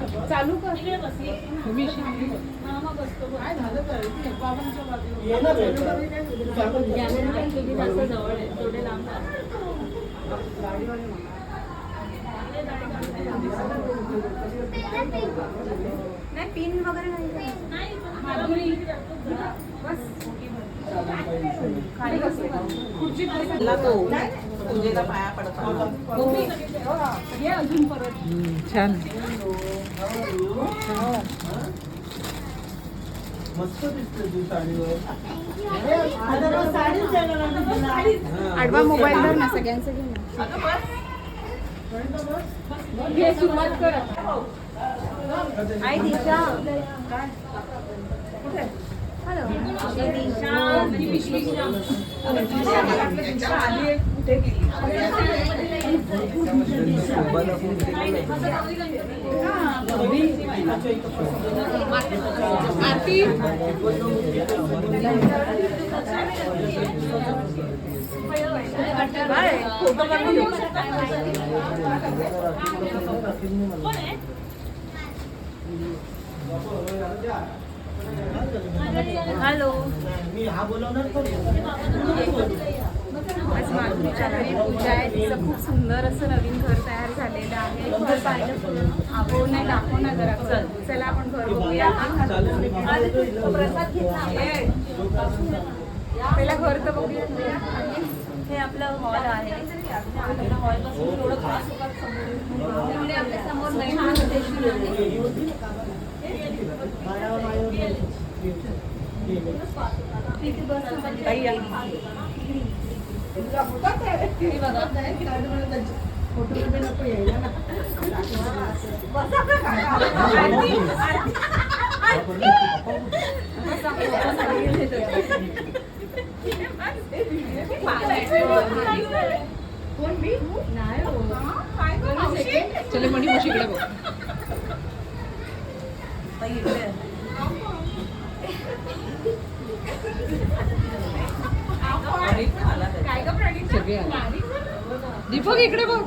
चालू कर हा. नाही पिन वगैरे नाही का? नाही माधुरी खाली बसू. का? खुर्ची खाली पूजेला पाया पडतो ये अजून परत. छान. आडवा मोबाईल धर ना सगळ्यांचं घे सुरुवात कर. आई दिशा. आरती फोटो काढून हॅलो. मी हा बोलवणार तो आज माधुरीच्या घरी पूजा आहे. तिचं खूप सुंदर असं नवीन घर तयार झालेलं आहे. घर पाहिलं हो नाही दाखव ना जरा. चल चला आपण घर बघूया. पहिला घर तर बघूया. हे आपलं हॉल आहे. आपल्या हॉलपासून थोडं खास आपल्यासमोर स्टेशन आहे तिथे बस चले मणी मावशी बघ. दीपक इकडे बघ.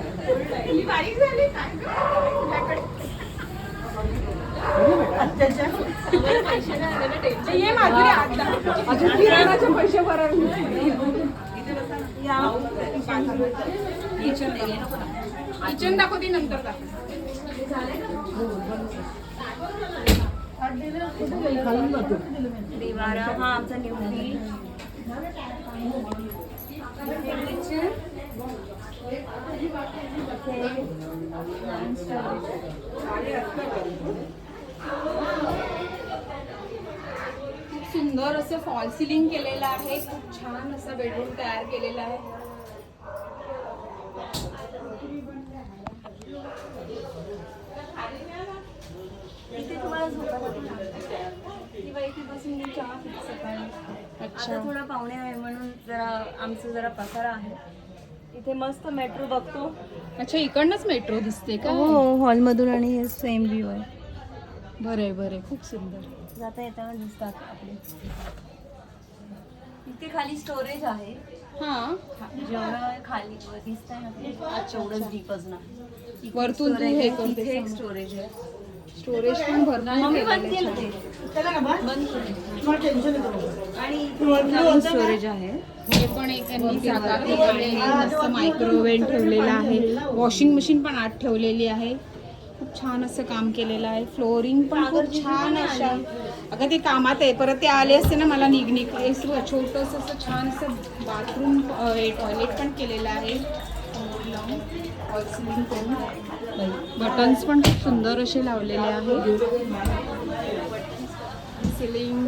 अजून किराणाचे पैसे भरायला किचन दाखवते नंतर दाखव. देवारा हा आमचा न्यू खूप सुंदर असं फॉल सिलिंग केलेलं आहे. खूप छान असं बेडरूम तयार केलेलं आहे. इथे तुम्हाला झोपायला किंवा इथे बसून मी चहा पिते सकाळी. आता थोडा पाहुणे आहे म्हणून जरा आमचं जरा पसारा आहे. इथे मस्त मेट्रो बघतो. अच्छा इकडनंच मेट्रो दिसते का? हो हॉलमधून आणि हे सेम व्ह्यू आहे. बरे बरे खूप सुंदर. जाता येताना दिसतात आपले. इथे खाली स्टोरेज आहे. हा. जेवढं खाली दिसत आहे ना ते तेवढंच डीपच इथे वरतून तू हे आहे, करते इथे एक समोर. स्टोरेज आहे. स्टोरेज पण भरणार स्टोरेज आहे. हे पण एक आहे. मस्त मायक्रोवेव्ह ठेवलेला आहे. वॉशिंग मशीन पण आत ठेवलेली आहे. खूप छान असं काम केलेलं आहे. फ्लोरिंग पण खूप छान अशा. अगं ते कामात आहे. परत ते आले असते ना मला निघ निघ छोटंसं असं छान असं बाथरूम टॉयलेट पण केलेलं आहे. लावून करून बटन्स पण खूप सुंदर असे लावलेले आहे सिलिंग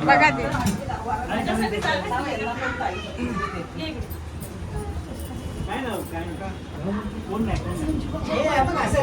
बघा ते. असं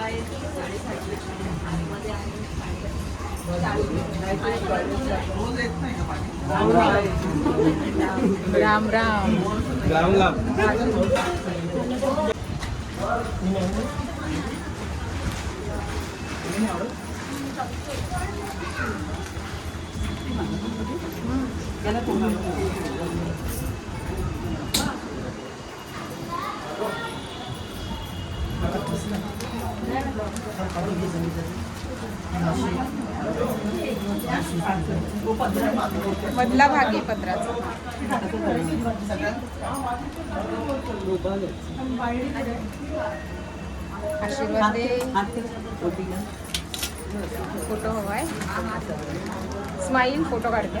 आज तिकडे चिंतामणी राम राम मधला भाग आहे पत्राचा. आशीर्वाद. फोटो हवाय. स्माईल फोटो काढते.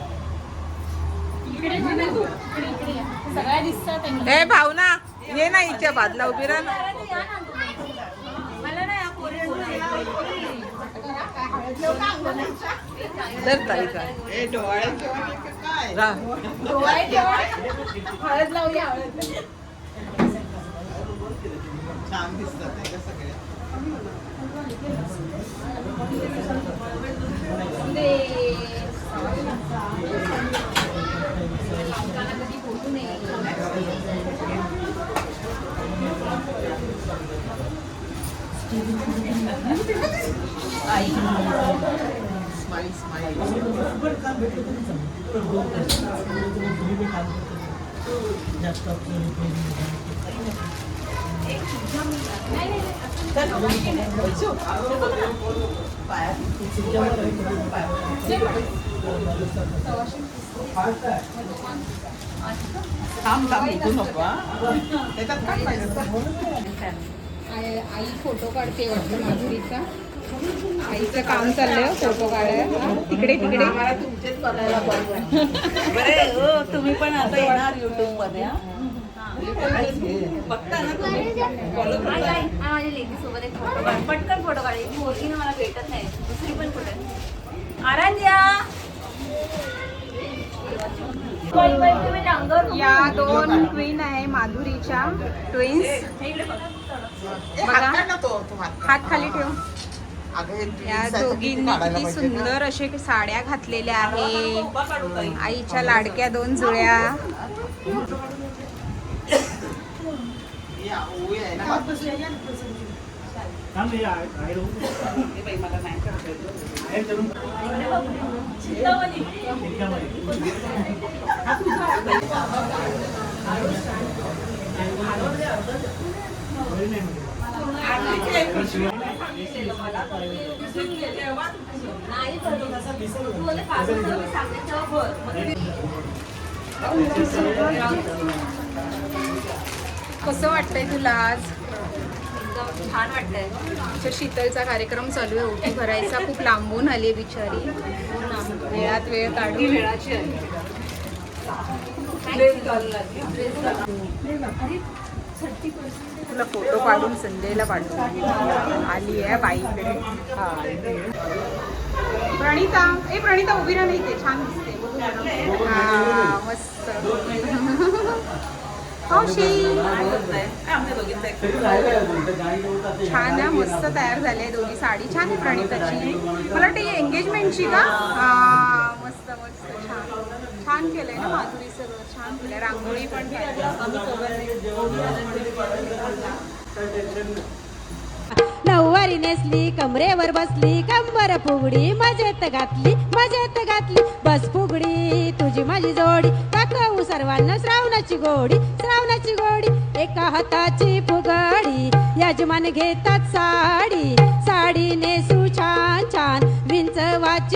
सगळ्या दिसतात ए भावना ये ना हिच्या बाजूला उभी राहा ना. धर ताई का? रा. हळद लावूया हळद. थांब थांब इथू नको. त्याच्यात काय पाहिजे आई आई फोटो काढते वाटतं माधुरीचा. आईचं काम चाललंय फोटो काढायला. तिकडे तिकडे. आम्हाला तुमचेच बघायला पाहिजे बरे हो तुम्ही पण आता येणार युट्यूबमध्ये हा? बघता ना तुम्ही. माझ्या लेकी सोबत एक फोटो काढ. पटकन फोटो काढ. एक मुलगी ना मला भेटत नाही. दुसरी पण कुठे? आराध्या! या. दोन क्वीन आहे माधुरीच्या. ट्विन्स हात खाली ठेव. या दोघींनी किती. सुंदर असे साड्या घातलेल्या आहे. आईच्या लाडक्या दोन जुळ्या आहे आहे- आहे. आहे कसं वाटतंय तुला आज? छान वाटतंय. आमच्या शीतलचा कार्यक्रम चालू आहे. ओटी भरायचा. खूप लांबून आली आहे बिचारी. वेळात वेळ काढून. तुला फोटो काढून संजयला पाठवू आली आहे बाईकडे. प्रणिता ए प्रणिता उभी राहा नाही ते छान दिसते. हा मस्त. हौशी छान आहे मस्त तयार झाली आहे दोन्ही साडी. छान आहे प्रणिताची. मला वाटतं एंगेजमेंटची का? मस्त मस्त छान. छान केलंय ना माधुरी सगळं छान केलंय. रांगोळी पण नऊवारी नेसली कमरेवर बसली कंबर फुगडी मजेत घातली मजेत घातली. बस फुगडी तुझी माझी जोडी. दाखवू सर्वांना श्रावणाची गोडी श्रावणाची गोडी. एका हाताची फुगडी यजमान घेतात साडी. साडी नेसू छान छान. विंचवाची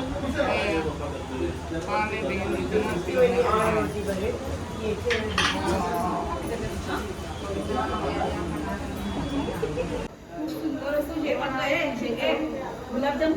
गुलाबजाम